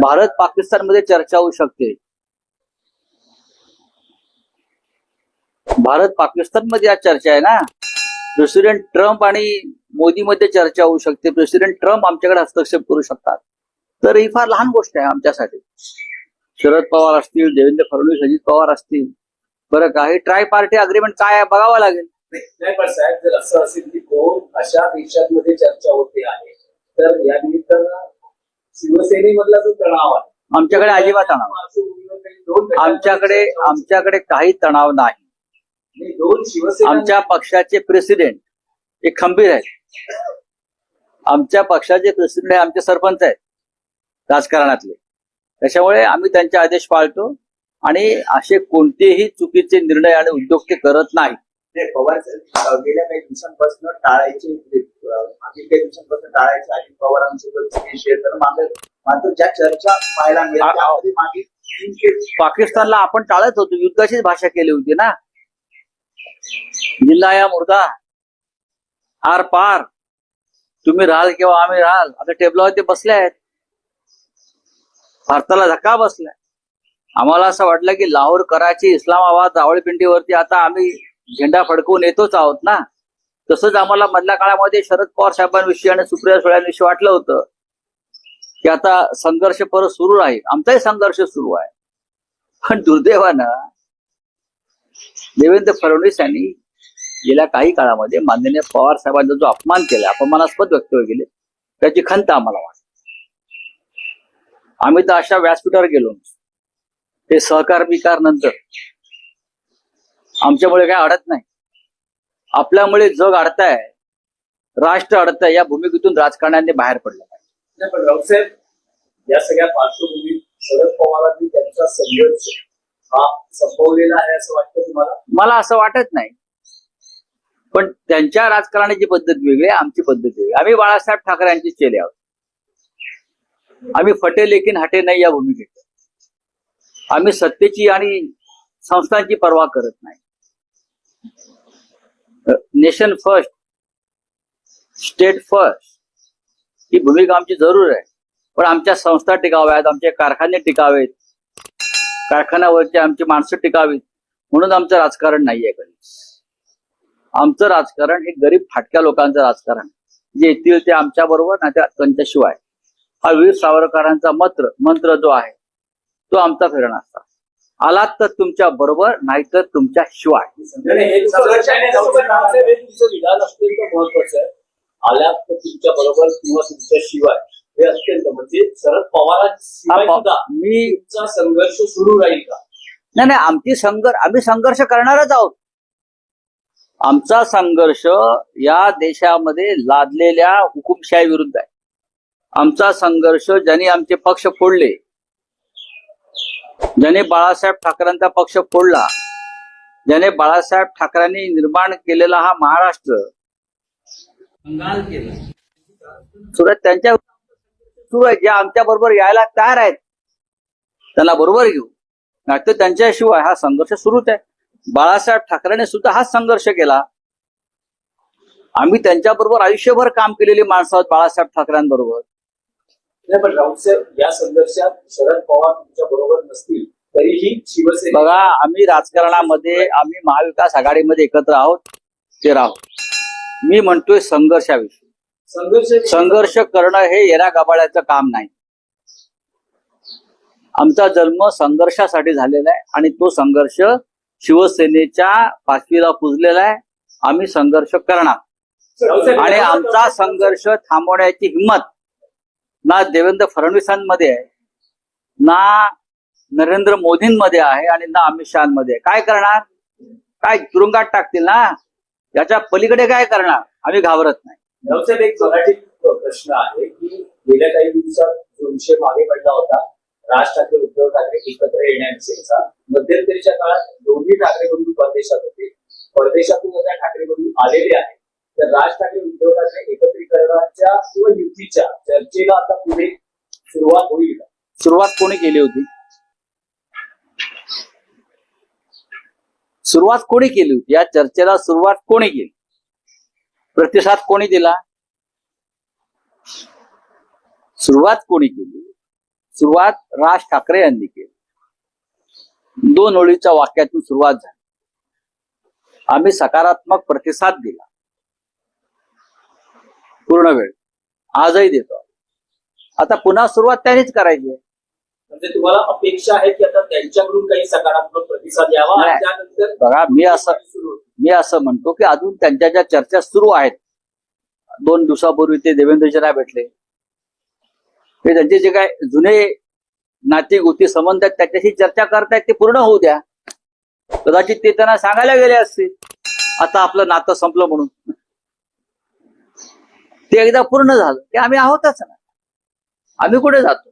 भारत पाकिस्तानमध्ये चर्चा होऊ शकते. भारत पाकिस्तानमध्ये आज चर्चा आहे ना? प्रेसिडेंट ट्रम्प आणि मोदी मध्ये चर्चा होऊ शकते. प्रेसिडेंट ट्रम्प आमच्याकडे हस्तक्षेप करू शकतात. तर ही फार लहान गोष्ट आहे आमच्यासाठी. शरद पवार असतील देवेंद्र फडणवीस अजित पवार असतील. बरं का? हे ट्राय पार्टी अग्रीमेंट काय आहे बघावं लागेल. नाही पण साहेब जर असं असेल की दोन अशा देशांमध्ये चर्चा होते आहे तर या निमित्तानं शिवसेनेमधला जो तणाव आहे. आमच्याकडे अजिबात तणाव आमच्याकडे. आमच्याकडे काही तणाव नाही. नाही, दोन शिवसेना आमच्या पक्षाचे प्रेसिडेंट हे खंबीर आहेत. आमच्या पक्षाचे प्रेसिडेंट हे आमचे सरपंच आहेत राजकारणातले. त्याच्यामुळे आम्ही त्यांचे आदेश पाळतो आणि असे कोणतेही चुकीचे निर्णय आणि उद्योग ते करत नाही ते पवार साहेब, अं, गेल्या काही दिवसांपासून टाळायचे म्हणजे, मागील काही दिवसांपासून टाळायचे अजित पवारांसोबत विषय तर मागे मात्र ज्या चर्चा पाहायला तीन ते पाकिस्तानला आपण टाळत होतो युद्धाचीच भाषा केली होती ना? जिल्हा या मुर्दा आर पार. तुम्ही राहाल किंवा आम्ही राहाल आता टेबलावर ते बसले आहेत. भारताला धक्का बसलाय. आम्हाला असं वाटलं की लाहोर कराची इस्लामाबाद रावळपिंडीवरती आता आम्ही झेंडा फडकवून येतोच आहोत ना? तसंच आम्हाला मधल्या काळामध्ये शरद पवार साहेबांविषयी आणि सुप्रिया सुळ्यांविषयी वाटलं होतं की आता संघर्ष परत सुरू राहील. आमचाही संघर्ष सुरू आहे. पण दुर्दैवानं देवेंद्र फडणवीस यांनी गेल्या काही काळामध्ये माननीय पवार साहेबांचा जो अपमान केला अपमानास्पद वक्तव्य केले त्याची खंत आम्हाला वाटते आम्ही तर अशा व्यासपीठावर गेलो. ते सहकार विकार नंतर आमच्यामुळे काय अडत नाही. आपल्यामुळे जग अडताय राष्ट्र अडताय या भूमिकेतून राजकारण्याने बाहेर पडलं पाहिजे. या सगळ्या पार्श्वभूमीत शरद पवारांनी त्यांचा संघर्ष हा संपवलेला आहे असं वाटतं तुम्हाला? मला असं वाटत नाही. पण त्यांच्या राजकारणाची पद्धत वेगळी आमची पद्धत वेगळी. आम्ही बाळासाहेब ठाकरे यांचे चेले आहोत. आम्ही फटे लेकिन हटे नाही या भूमिकेत. आम्ही सत्तेची आणि संस्थांची पर्वा करत नाही. नेशन फर्स्ट स्टेट फर्स्ट ही भूमिका आमची जरूर आहे. पण आमच्या संस्था टिकाव्यात आमचे कारखाने टिकावेत कारखान्यावरची आमची माणसं टिकावीत म्हणून आमचं राजकारण नाहीये कधी आमचं राजकारण हे गरीब फाटक्या लोकांचं राजकारण जे येतील ते आमच्या बरोबर ना तर त्यांच्याशिवाय. हा वीर सावरकरांचा मंत्र मंत्र जो आहे तो आमचा फिरण असता. आलात तर तुमच्या बरोबर नाहीतर तुमच्या शिवाय. तर तुमच्या बरोबर किंवा तुमच्या शिवाय. हे अत्यंत म्हणजे शरद मी संघर्ष सुरू राहील का? नाही नाही आमची संघर्ष आम्ही संघर्ष करणारच आहोत. आमचा संघर्ष या देशामध्ये लादलेल्या हुकुमशाही विरुद्ध आहे. आमचा संघर्ष ज्यांनी आमचे पक्ष फोडले ज्याने बाळासाहेब ठाकरेंचा पक्ष फोडला ज्याने बाळासाहेब ठाकरेंनी निर्माण केलेला हा महाराष्ट्र सुरत त्यांच्या सुरू आहे आमच्या बरोबर यायला तयार आहेत त्यांना बरोबर घेऊ. नाहीतर त्यांच्याशिवाय हा संघर्ष सुरूच आहे. बाळासाहेब ठाकरेने सुद्धा हाच संघर्ष केला. आम्ही त्यांच्याबरोबर आयुष्यभर काम केलेली माणसं आहोत बाळासाहेब ठाकरेंबरोबर. नाही पण या संघर्षात शरद पवार तुमच्या बरोबर नसतील तरीही शिवसेना बघा आम्ही राजकारणामध्ये आम्ही महाविकास आघाडीमध्ये एकत्र आहोत ते राहू. मी म्हणतोय संघर्षाविषयी. संघर्ष संघर्ष करणं हे येरा गबाळ्याचं काम नाही. आमचा जन्म संघर्षासाठी झालेला आहे आणि तो संघर्ष शिवसेनेच्या पाचवीला पुजलेला आहे. आम्ही संघर्ष करणार. आणि आमचा संघर्ष थांबवण्याची हिंमत ना देवेंद्र फडणवीसांमध्ये आहे ना नरेंद्र मोदींमध्ये आहे आणि ना अमित शहामध्ये आहे. काय करणार? काय तुरुंगात टाकतील ना? याच्या पलीकडे काय करणार? आम्ही घाबरत नाही. राऊतसाहेब एक मराठी प्रश्न आहे की गेल्या काही दिवसात जो विषय मागे पडला होता राज ठाकरे उद्धव ठाकरे एकत्र येण्याविषयीचा मध्यंतरीच्या काळात दोन्ही ठाकरे बंधू परदेशात होते. परदेशातून आता ठाकरे बंधू आलेले आहेत. तर राज ठाकरे उद्धव ठाकरे एकत्रीकरणाच्या किंवा युतीच्या चर्चेला आता पुढे सुरुवात होईल. सुरुवात कोणी केली होती? सुरुवात कोणी केली होती? या चर्चेला सुरुवात कोणी केली? प्रतिसाद कोणी दिला? सुरुवात कोणी केली? सुरुवात राज ठाकरे यांनी केली. दोन ओळीच्या वाक्यातून सुरुवात झाली. आम्ही सकारात्मक प्रतिसाद दिला. पूर्ण वेळ. आजही देतो. आता पुन्हा सुरुवात त्यांनीच करायची आहे. म्हणजे तुम्हाला अपेक्षा आहे की आता त्यांच्याकडून काही सकारात्मक प्रतिसाद यावा? आणि. त्यानंतर बघा मी असं. मी असं म्हणतो की अजून त्यांच्या ज्या चर्चा सुरू आहेत दोन दिवसापूर्वी ते देवेंद्रजींना भेटले. ते त्यांचे जे काय जुने नाती गोती संबंध आहेत त्याच्याशी चर्चा करतायत ते पूर्ण होऊ द्या. कदाचित ते त्यांना सांगायला गेले असतील. आता आपलं नातं संपलं म्हणून. ते एकदा पूर्ण झालं. की आम्ही आहोतच ना. आम्ही कुठे जातो?